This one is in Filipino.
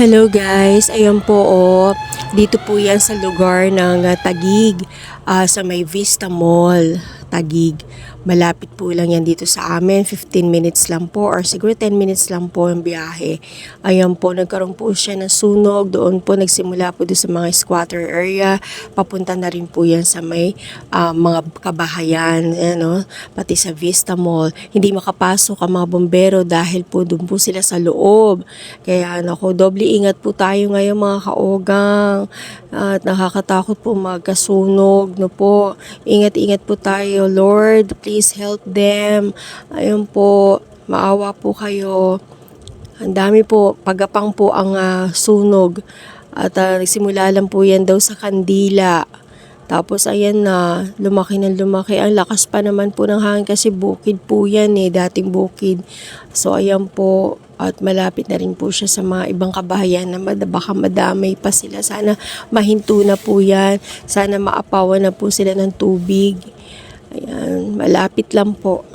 Hello guys, ayan po oh. Dito po yan sa lugar ng ah, Tagig, ah, sa may Vista Mall, Tagig. Malapit po lang yan dito sa amin, 15 minutes lang po or siguro 10 minutes lang po ang biyahe. Ayan po, nagkaroon po siya ng sunog. Doon po nagsimula po doon sa mga squatter area. Papunta na rin po yan sa may ah, mga kabahayan, ano, pati sa Vista Mall. Hindi makapasok ang mga bombero dahil po doon po sila sa loob. Kaya nako, doble ingat po tayo ngayon mga kaogang. At nakakatakot po magkasunog, no po. Ingat-ingat po tayo, Lord. Please help them. Ayun po, maawa po kayo. Ang dami po, pagapang po ang ah, sunog. At ah, nagsimula lang po yan daw sa kandila. Tapos ayan na, lumaki ng lumaki. Ang lakas pa naman po ng hangin kasi bukid po yan eh, dating bukid. So ayan po, at malapit na rin po siya sa mga ibang kabahayan na mad- baka madamay pa sila. Sana mahinto na po yan. Sana maapawan na po sila ng tubig. Ayan, malapit lang po.